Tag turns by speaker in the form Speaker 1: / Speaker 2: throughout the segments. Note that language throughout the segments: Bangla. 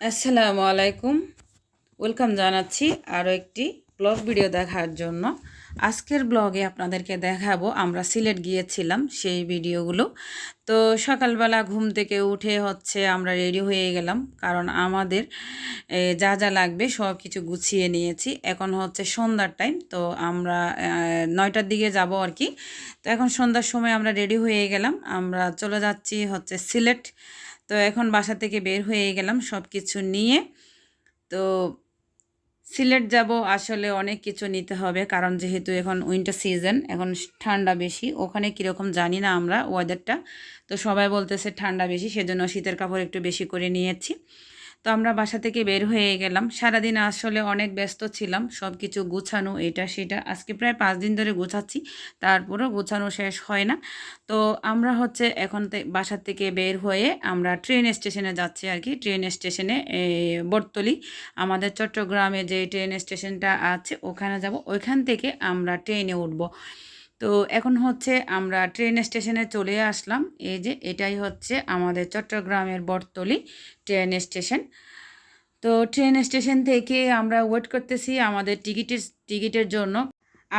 Speaker 1: আসসালামু আলাইকুম। ওয়েলকাম জানাচ্ছি আরও একটি ব্লগ ভিডিও দেখার জন্য। আজকের ব্লগে আপনাদেরকে দেখাবো, আমরা সিলেট গিয়েছিলাম সেই ভিডিওগুলো। তো সকালবেলা ঘুম থেকে উঠে হচ্ছে আমরা রেডি হয়ে গেলাম, কারণ আমাদের যা যা লাগবে সব কিছু গুছিয়ে নিয়েছি। এখন হচ্ছে সন্ধ্যার টাইম তো আমরা নয়টার দিকে যাব আর কি। তো এখন সন্ধ্যার সময় আমরা রেডি হয়ে গেলাম, আমরা চলে যাচ্ছি হচ্ছে সিলেট। তো এখন বাসা থেকে বের হয়ে গেলাম সব কিছু নিয়ে। তো সিলেট যাব আসলে অনেক কিছু নিতে হবে কারণ যেহেতু এখন উইন্টার সিজন এখন ঠান্ডা বেশি। ওখানে কীরকম জানি না আমরা ওয়েদারটা তো সবাই বলতেছে ঠান্ডা বেশি, সেজন্য শীতের কাপড় একটু বেশি করে নিয়েছি। তো আমরা বাসা থেকে বের হয়ে গেলাম। সারাদিন আসলে অনেক ব্যস্ত ছিলাম। সব কিছু গুছানো, এটা, সেটা। আজকে প্রায় পাঁচ দিন ধরে গোছাচ্ছি, তারপরেও গোছানো শেষ হয় না। তো আমরা হচ্ছে এখন বাসা থেকে বের হয়ে আমরা ট্রেন স্টেশনে যাচ্ছি আর কি ট্রেন স্টেশনে বটতলি, আমাদের চট্টগ্রামে যে ট্রেন স্টেশনটা আছে, ওখানে যাব। ওইখান থেকে আমরা ট্রেনে উঠব। তো এখন হচ্ছে আমরা ট্রেন স্টেশনে চলে আসলাম। এই যে এটাই হচ্ছে আমাদের চট্টগ্রামের বটতলি ট্রেন স্টেশন তো ট্রেন স্টেশন থেকে আমরা ওয়েট করতেছি আমাদের টিকিটের টিকিটের জন্য।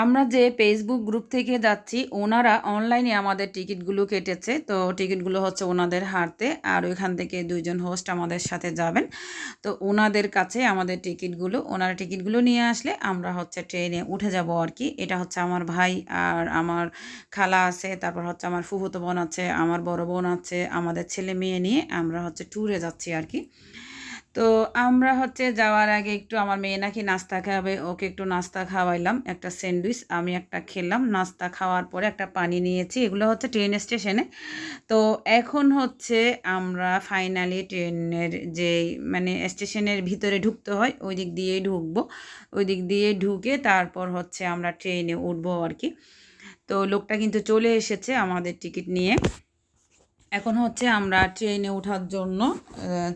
Speaker 1: আমরা যে ফেসবুক গ্রুপ থেকে যাচ্ছি, ওনারা অনলাইনে আমাদের টিকিটগুলো কেটেছে। তো টিকিটগুলো হচ্ছে ওনাদের হাতে, আর ওইখান থেকে দুইজন হোস্ট আমাদের সাথে যাবেন। তো ওনাদের কাছে আমাদের টিকিটগুলো ওনারা টিকিটগুলো নিয়ে আসলে আমরা হচ্ছে ট্রেনে উঠে যাব আর কি। এটা হচ্ছে আমার ভাই আর আমার খালা আছে, তারপর হচ্ছে আমার ফুফুতো বোন আছে, আমার বড় বোন আছে, আমাদের ছেলে মেয়ে নিয়ে আমরা হচ্ছে ট্যুরে যাচ্ছি আর কি। তো আমরা হচ্ছে যাওয়ার আগে একটু আমার মেয়ে নাকি নাস্তা খাবে, ওকে একটু নাস্তা খাওয়াইলাম, একটা স্যান্ডউইচ আমি একটা খেলাম, নাস্তা খাওয়ার পরে একটা পানি নিয়েছি, এগুলো হচ্ছে ট্রেন স্টেশনে। তো এখন হচ্ছে আমরা ফাইনালি ট্রেনের যে মানে স্টেশনের ভিতরে ঢুকতে হয়, ওই দিক দিয়েই ঢুকবো। ওই দিক দিয়ে ঢুকে তারপর হচ্ছে আমরা ট্রেনে উঠবো আর কি। তো লোকটা কিন্তু চলে এসেছে আমাদের টিকিট নিয়ে। এখন হচ্ছে আমরা ট্রেনে ওঠার জন্য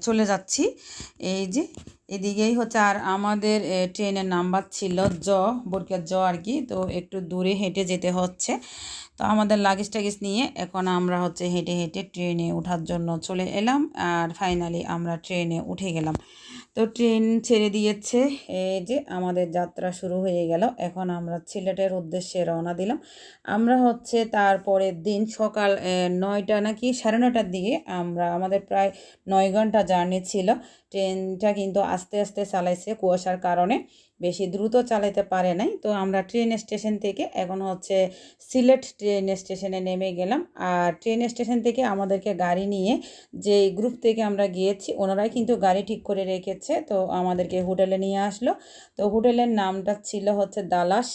Speaker 1: চলে যাচ্ছি। এই যে, এদিকেই হচ্ছে আর আমাদের ট্রেনের নাম্বার ছিল জ, বরকিয়ার জ আর কি, তো একটু দূরে হেঁটে যেতে হচ্ছে। তো আমাদের লাগেজ টাগেজ নিয়ে এখন আমরা হচ্ছে হেঁটে হেঁটে ট্রেনে ওঠার জন্য চলে এলাম, আর ফাইনালি আমরা ট্রেনে উঠে গেলাম। তো ট্রেন ছেড়ে দিয়েছে। এই যে আমাদের যাত্রা শুরু হয়ে গেল। এখন আমরা সিলেটের উদ্দেশ্যে রওনা দিলাম। আমরা হচ্ছে তারপরের দিন সকাল নয়টা নাকি সাড়ে নটার দিকে আমরা, আমাদের প্রায় নয় ঘণ্টা জার্নি ছিল। ট্রেনটা কিন্তু আস্তে আস্তে চালাইছে কুয়াশার কারণে। বেশি দ্রুত চালাতে পারে নাই। তো আমরা ট্রেন স্টেশন থেকে এখন হচ্ছে সিলেট ট্রেন স্টেশনে নেমে গেলাম। আর ট্রেন স্টেশন থেকে আমাদেরকে গাড়ি নিয়ে যে গ্রুপ থেকে আমরা গিয়েছি, ওনারাই কিন্তু গাড়ি ঠিক করে রেখেছে। তো আমাদেরকে হোটেলে নিয়ে আসলো। তো হোটেলের নামটা ছিল হচ্ছে দালাস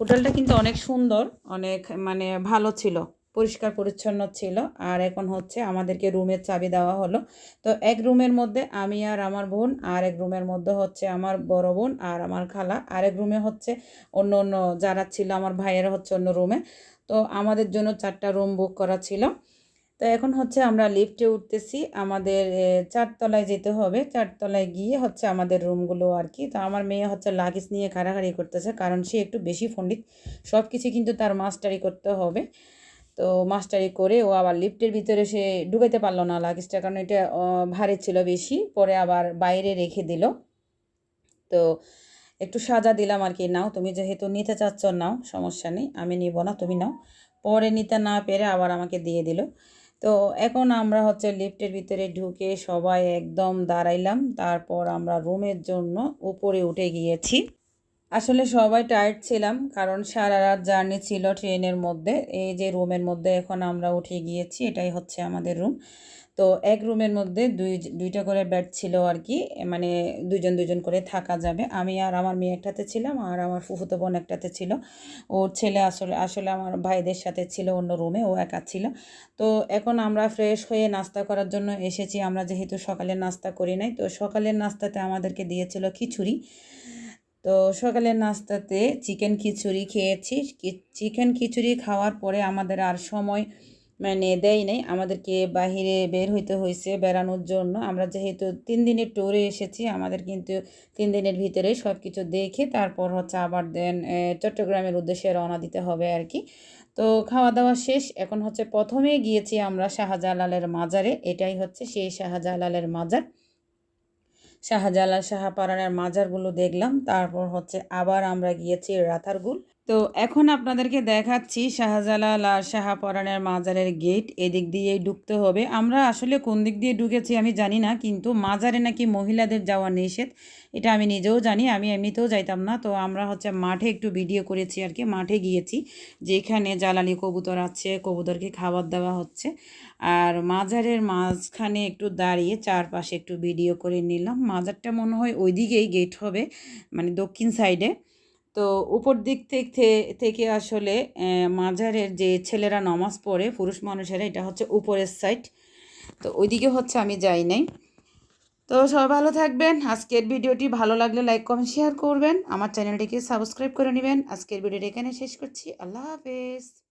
Speaker 1: হোটেলটা কিন্তু অনেক সুন্দর, অনেক মানে ভালো ছিল। পরিষ্কার পরিচ্ছন্ন ছিল। আর এখন হচ্ছে আমাদেরকে রুমের চাবি দেওয়া হলো। তো এক রুমের মধ্যে আমি আর আমার বোন, আর এক রুমের মধ্যে হচ্ছে আমার বড় বোন আর আমার খালা। আর এক রুমে হচ্ছে অন্য অন্য যারা ছিল, আমার ভাইয়েরা হচ্ছে অন্য রুমে। তো আমাদের জন্য চারটা রুম বুক করা ছিল। তো এখন হচ্ছে আমরা লিফটে উঠতেছি। আমাদের চারতলায় যেতে হবে। চারতলায় গিয়ে হচ্ছে আমাদের রুমগুলো আর কি। তো আমার মেয়ে হচ্ছে লাগেজ নিয়ে ঘাড়াঘাড়ি করতেছে, কারণ সে একটু বেশি পণ্ডিত। সব কিছু কিন্তু তার মাস্টারি করতে হবে। তো মাস্টারি করে ও আবার লিফটের ভিতরে সে ঢুকাইতে পারল না লাগেজটা কারণ এটা ভারী ছিল বেশি, পরে আবার বাইরে রেখে দিল। তো একটু সাজা দিলাম আর কি, নাও তুমি যেহেতু নিতে চাচ্ছ, নাও, সমস্যা নেই, আমি নিব না, তুমি নাও। পরে নিতে না পেরে আবার আমাকে দিয়ে দিল। তো এখন আমরা হচ্ছে লিফটের ভিতরে ঢুকে সবাই একদম দাঁড়াইলাম, তারপর আমরা রুমের জন্য উপরে উঠে গিয়েছি। আসলে সবাই টায়ার্ড ছিলাম, কারণ সারা রাত জার্নি ছিল ট্রেনের মধ্যে। এই যে রুমের মধ্যে এখন আমরা উঠে গিয়েছি, এটাই হচ্ছে আমাদের রুম তো এক রুমের মধ্যে দুই, দুইটা করে বেড ছিল আর কি মানে দুজন দুজন করে থাকা যাবে। আমি আর আমার মেয়ে একটাতে ছিলাম, আর আমার ফুফুতো বোন একটাতে ছিল। ওর ছেলে আসলে আসলে আমার ভাইদের সাথে ছিল, অন্য রুমে ও একা ছিল। তো এখন আমরা ফ্রেশ হয়ে নাস্তা করার জন্য এসেছি। আমরা যেহেতু সকালের নাস্তা করি নাই, তো সকালের নাস্তাতে আমাদেরকে দিয়েছিল খিচুড়ি। তো সকালের নাস্তাতে চিকেন খিচুড়ি খেয়েছি। চিকেন খিচুড়ি খাওয়ার পরে আমাদের আর সময় মানে দেয় নাই। আমাদেরকে বাহিরে বের হইতে হয়েছে বেড়ানোর জন্য। আমরা যেহেতু তিন দিনের ট্যুরে এসেছি, আমাদের কিন্তু তিন দিনের ভিতরে সব কিছু দেখে তারপর হচ্ছে আবার দেন চট্টগ্রামের উদ্দেশ্যে রওনা দিতে হবে আর কি। তো খাওয়া দাওয়া শেষ। এখন হচ্ছে প্রথমে গিয়েছি আমরা শাহজালালের মাজারে। এটাই হচ্ছে সেই শাহজালালের মাজার। শাহজালাল শাহপারানের মাজারগুলো দেখলাম তারপর হচ্ছে আবার আমরা গিয়েছি রাতারগুল। তো এখন আপনাদেরকে দেখাচ্ছি শাহজালাল আর শাহপরানের মাজারের গেট। এদিক দিয়েই ঢুকতে হবে। আমরা আসলে কোন দিক দিয়ে ঢুকেছি আমি জানি না, কিন্তু মাজারে নাকি মহিলাদের যাওয়া নিষেধ, এটা আমি নিজেও জানি, আমি এমনিতেও যাইতাম না। তো আমরা হচ্ছে মাঠে একটু ভিডিও করেছি আর কি, মাঠে গিয়েছি, যেখানে জ্বালানি কবুতর আছে, কবুতরকে খাবার দেওয়া হচ্ছে। আর মাজারের মাঝখানে একটু দাঁড়িয়ে চারপাশে একটু ভিডিও করে নিলাম। মাজারটা মনে হয় ওইদিকেই গেট হবে মানে দক্ষিণ সাইডে। তো উপর দিক থেকে থেকে আসলে মাঝারের যে ছেলেরা নমাজ পড়ে, পুরুষ মানুষেরা, এটা হচ্ছে উপরের সাইড তো ওইদিকে হচ্ছে আমি যাই নাই। তো সবাই ভালো থাকবেন। আজকের ভিডিওটি ভালো লাগলে লাইক, কমেন্ট, শেয়ার করবেন। আমার চ্যানেলটিকে সাবস্ক্রাইব করে নেবেন। আজকের ভিডিওটি এখানে শেষ করছি। আল্লাহ হাফেজ।